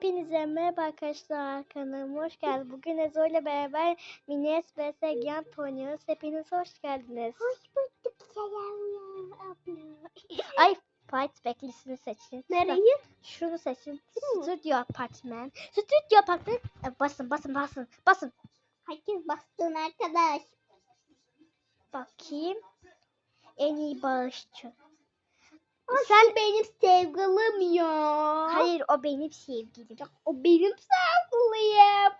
Hepinize merhaba arkadaşlar kanalıma hoş geldiniz. Bugün Ezo ile beraber Mini SPS Gent oynuyoruz. Hepiniz hoş geldiniz. Hoş bulduk selamlar abla. Ay Fight Backlisini seçin. Nereyi? Şunu seçin. Mu? Studio Apartment. Studio Apartment. E, Basın basın basın basın. Herkes bastın arkadaş. Bakayım. En iyi bağışçı. Sen benim sevgilim ya. Hayır o benim sevgilim. O benim sevgilim.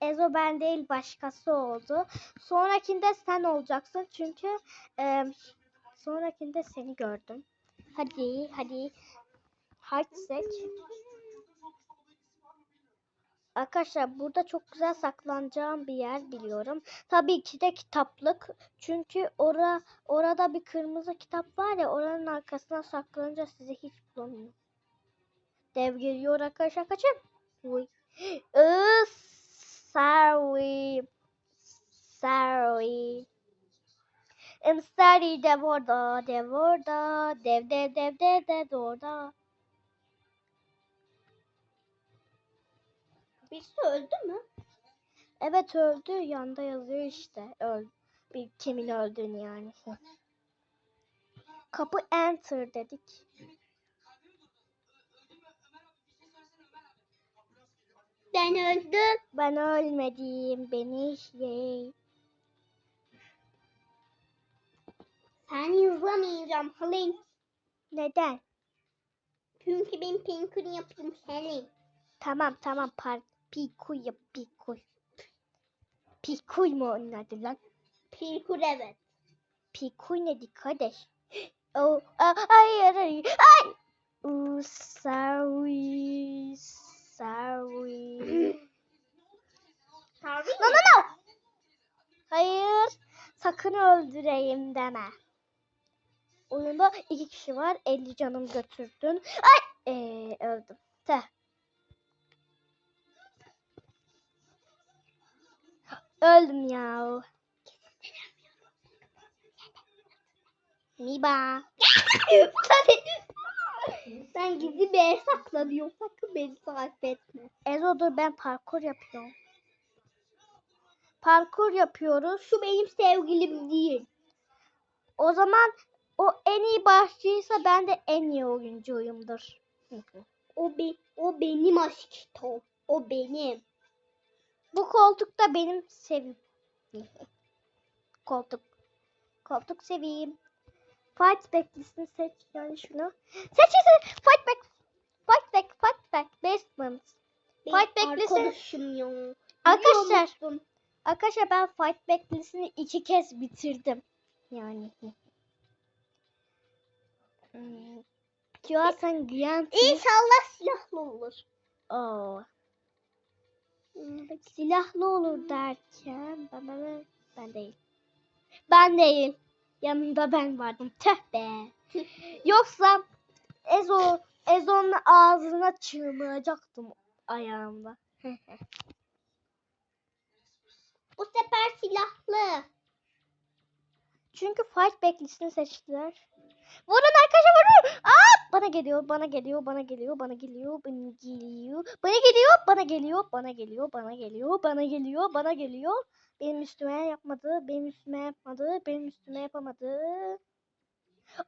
Ezo ben değil başkası oldu. Sonrakinde sen olacaksın çünkü e, sonrakinde seni gördüm. Hadi hadi. Hard seç. Arkadaşlar burada çok güzel saklanacağım bir yer biliyorum. Tabii ki de kitaplık. Çünkü ora, orada bir kırmızı kitap var ya oranın arkasına saklanınca sizi hiç bulamıyor. Dev geliyor arkadaşlar kaçın. Uy. Sorry. Sorry. I'm sorry dev orada, dev orada, dev dev dev dev dev orada. Birisi öldü mü? Evet öldü. Yanda yazıyor işte. Öl bir kimin öldüğünü yani. Kapı enter dedik. Ben öldüm. Ben ölmedim. Beni şey. Sen izlemeyeceğim Halil. Neden? Çünkü ben pinkini yaptım Halil. Tamam tamam par pikuy yap pikuy. Pikuy mu onun adı lan? Pinkur evet. Pikuy ne dik kardeş? Oh, ah, hayır hayır. Ay! Oh, sorry. Sorry. No no no. Hayır. Sakın öldüreyim deme. Oyunda iki kişi var. 50 canım götürdün. Ay! Ee, öldüm. Teh. Öldüm ya. Miba. ben gizli bir yer saklanıyorum. Sakın beni takip etme. Ezo dur ben parkur yapıyorum. Parkur yapıyoruz. Şu benim sevgilim değil. O zaman o en iyi başçıysa ben de en iyi oyuncuyumdur. O be o benim aşkım. O benim. Bu koltuk da benim sevim. koltuk. Koltuk seveyim. Fight back'lisini seç yani şunu. Seç seç. Fight back. Fight back. Fight back. Basement. Fight back'lisi. arkadaşım. Arkadaşlar. Arkadaşlar ben Fight back'lisini iki kez bitirdim. Yani. Hmm. Diyorsan Grant. İnşallah silahlı olur. Oo. Silahlı olur derken ben, ben, ben, değil. Ben değil. Yanında ben vardım. Tüh be. Yoksa Ezo Ezo'nun ağzına çığlıracaktım ayağımda. Bu sefer silahlı. Çünkü fight back'lisini seçtiler. Vurun arkadaşlar vurun. Aa, bana geliyor, bana geliyor, bana geliyor, bana geliyor, bana geliyor. Bana geliyor, bana geliyor, bana geliyor, bana geliyor, bana geliyor, bana geliyor. Benim üstüme yapmadı, benim üstüme yapmadı, benim üstüme yapamadı.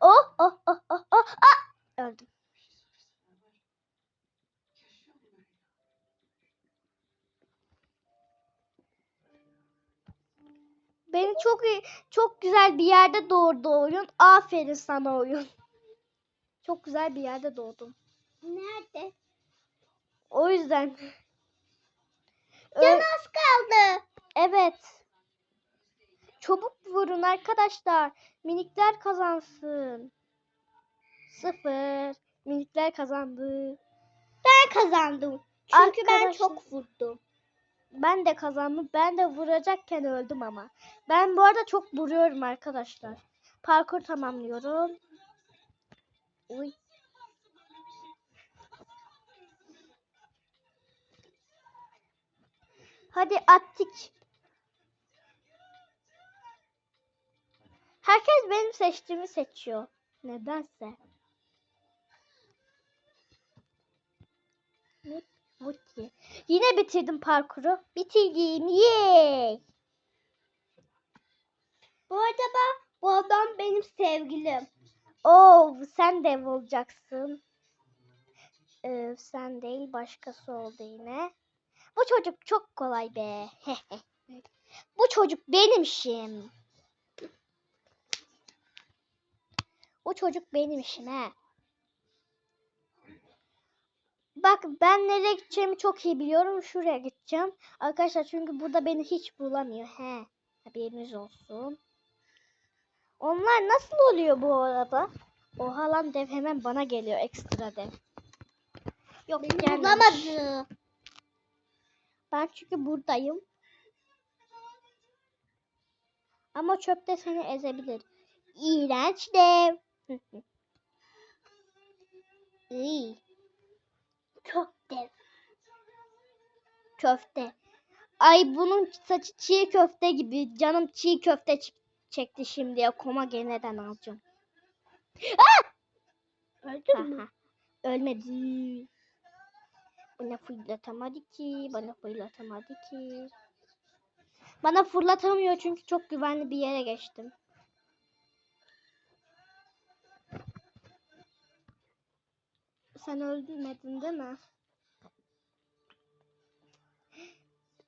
Oh, oh, oh, oh, oh, ah! Öldüm. Beni çok iyi, çok güzel bir yerde doğurdu oyun. Aferin sana oyun. Çok güzel bir yerde doğdum. Nerede? O yüzden. Can az kaldı. evet. Çabuk vurun arkadaşlar. Minikler kazansın. Sıfır. Minikler kazandı. Ben kazandım. Çünkü ben Arkadaşlar- çok vurdum. Ben de kazandım. Ben de vuracakken öldüm ama. Ben bu arada çok vuruyorum arkadaşlar. Parkur tamamlıyorum. Uy. Hadi attık. Herkes benim seçtiğimi seçiyor. Nedense. Mip, Vuki. Yine bitirdim parkuru. Bitirdim. Yay. Bu arada bu adam benim sevgilim. Oo, sen dev olacaksın. Ee, sen değil başkası oldu yine. Bu çocuk çok kolay be. Bu çocuk benim işim. Bu çocuk benim işim he. Bak ben nereye gideceğimi çok iyi biliyorum. Şuraya gideceğim. Arkadaşlar çünkü burada beni hiç bulamıyor. He. Haberiniz olsun. Onlar nasıl oluyor bu arada? Oha lan dev hemen bana geliyor ekstra dev. Yok Beni gelmemiş. bulamadı. Ben çünkü buradayım. Ama çöpte seni ezebilir. İğrenç dev. İyi. Köfte. Ay bunun saçı çiğ köfte gibi. Canım çiğ köfte çekti şimdiye. Koma neden alacağım. Öldün mü? Ölmedi. Bana fırlatamadı ki. Bana fırlatamadı ki. Bana fırlatamıyor çünkü çok güvenli bir yere geçtim. Sen öldürmedin değil mi?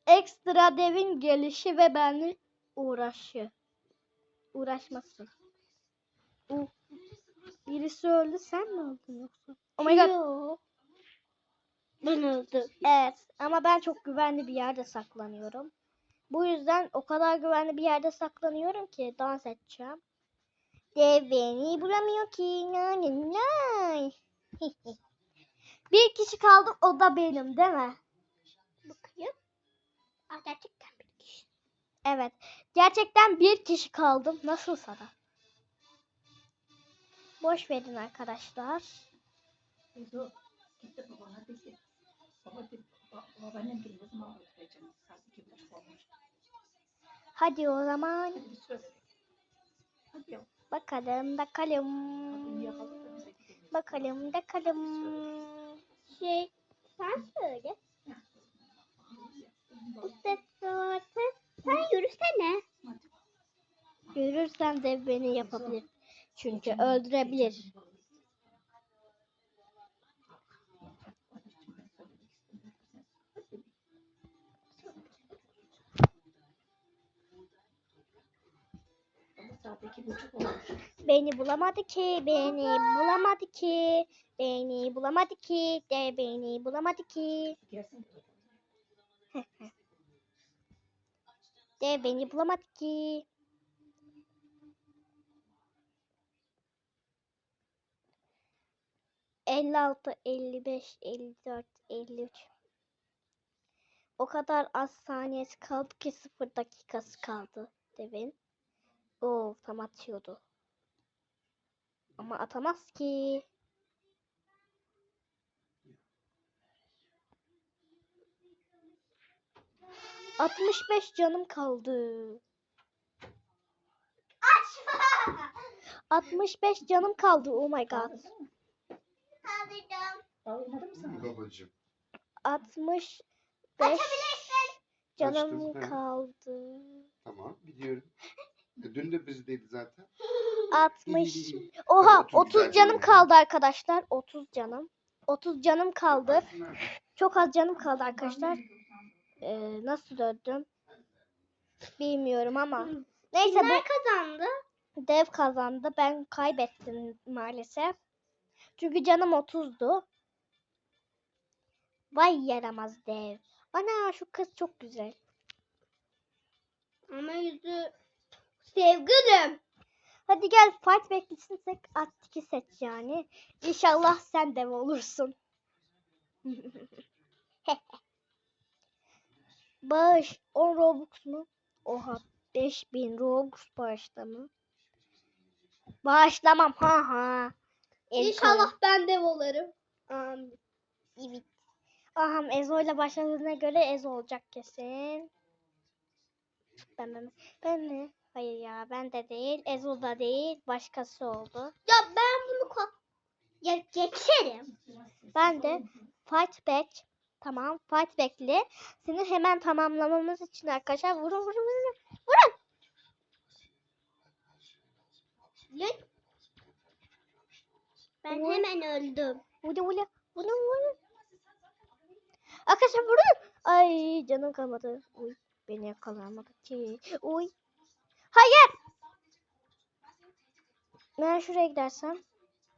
Ekstra devin gelişi ve benimle uğraşı. Uğraşması. U Birisi öldü sen mi öldün yoksa? Oh my god. Yo. Ben öldüm. Evet ama ben çok güvenli bir yerde saklanıyorum. Bu yüzden o kadar güvenli bir yerde saklanıyorum ki dans edeceğim. Dev beni bulamıyor ki. Nay, nay. bir kişi kaldı o da benim değil mi? Evet. Gerçekten bir kişi kaldım. Nasılsa da. Boş verin arkadaşlar. Hadi o zaman bakalım da gidelim. Bakalım bakalım. Şey sen söyle. İşte sonra sen yürüsene. Görürsem de beni yapabilir. Çünkü öldürebilir. Beni bulamadı ki, beni bulamadı ki, beni bulamadı ki, de beni bulamadı ki, de beni bulamadı ki. Elli altı, elli beş, elli dört, elli üç. O kadar az saniyesi kaldı ki sıfır dakikası kaldı devin. Oo tam atıyordu. Ama atamaz ki. Altmış beş canım kaldı. Açma. 65 canım kaldı. Oh my god. Kaldırdım. Olmadı mı sana? Babacığım. 65 Açabilirsin. canım Açtım, kaldı. Tamam gidiyorum. E, dün de bizdeydi zaten. 60 Oha Otuz 30 güzel canım kaldı arkadaşlar. 30 canım. 30 canım kaldı. Çok az canım kaldı arkadaşlar. Ee, nasıl öldüm? Bilmiyorum ama. Neyse Kimler bu kazandı? dev kazandı. Ben kaybettim maalesef. Çünkü canım 30'du. Vay yaramaz dev. Ana şu kız çok güzel. Ama yüzü sevgilim. Hadi gel fight beklesin tek Attiki seç yani. İnşallah sen dev olursun. Bağış 10 Robux mu? Oha 5000 Robux bağışlama. Bağışlamam ha ha. El İnşallah ben dev olurum. Amin. koyun. Evet. Aham Ezo ile başladığına göre Ezo olacak kesin. Ben mi? Ben mi? Hayır ya ben de değil. Ezo da değil. Başkası oldu. Ya ben bunu ko ya geçerim. Ben de Fight back. Tamam. Fight back'li. Seni hemen tamamlamamız için arkadaşlar vurun vurun vurun. Vurun. Lan. Ben Oy. hemen öldüm. Vurun vurun. Vurun vurun. Arkadaşlar vurun. Ay canım kalmadı. Uy beni yakalayamadı ki. Uy. Hayır. Ben şuraya gidersem.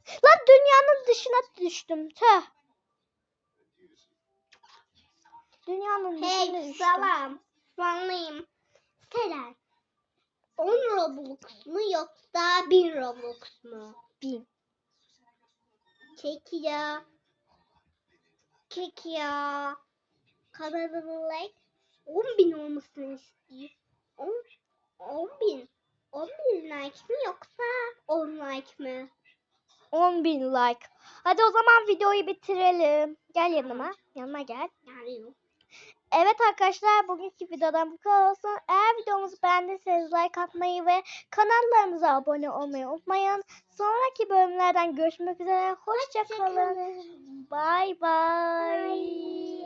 Lan dünyanın dışına düştüm. Tüh. Dünyanın dışına Hey düştüm. salam. Sanlıyım. Selen. 10 Robux mu yoksa 1000 Robux mu? Bin. Çek ya. Çek ya. Kanalımı like 10 bin olmasını istiyor. 10, 10 bin. 10 bin like mi yoksa 10 like mi? 10 bin like. Hadi o zaman videoyu bitirelim. Gel yanıma. Yanıma gel. Yani Evet arkadaşlar bugünkü videodan bu kadar olsun. Eğer videomuzu beğendiyseniz like atmayı ve kanallarımıza abone olmayı unutmayın. Sonraki bölümlerden görüşmek üzere. Hoşçakalın. Bye bye. Bye.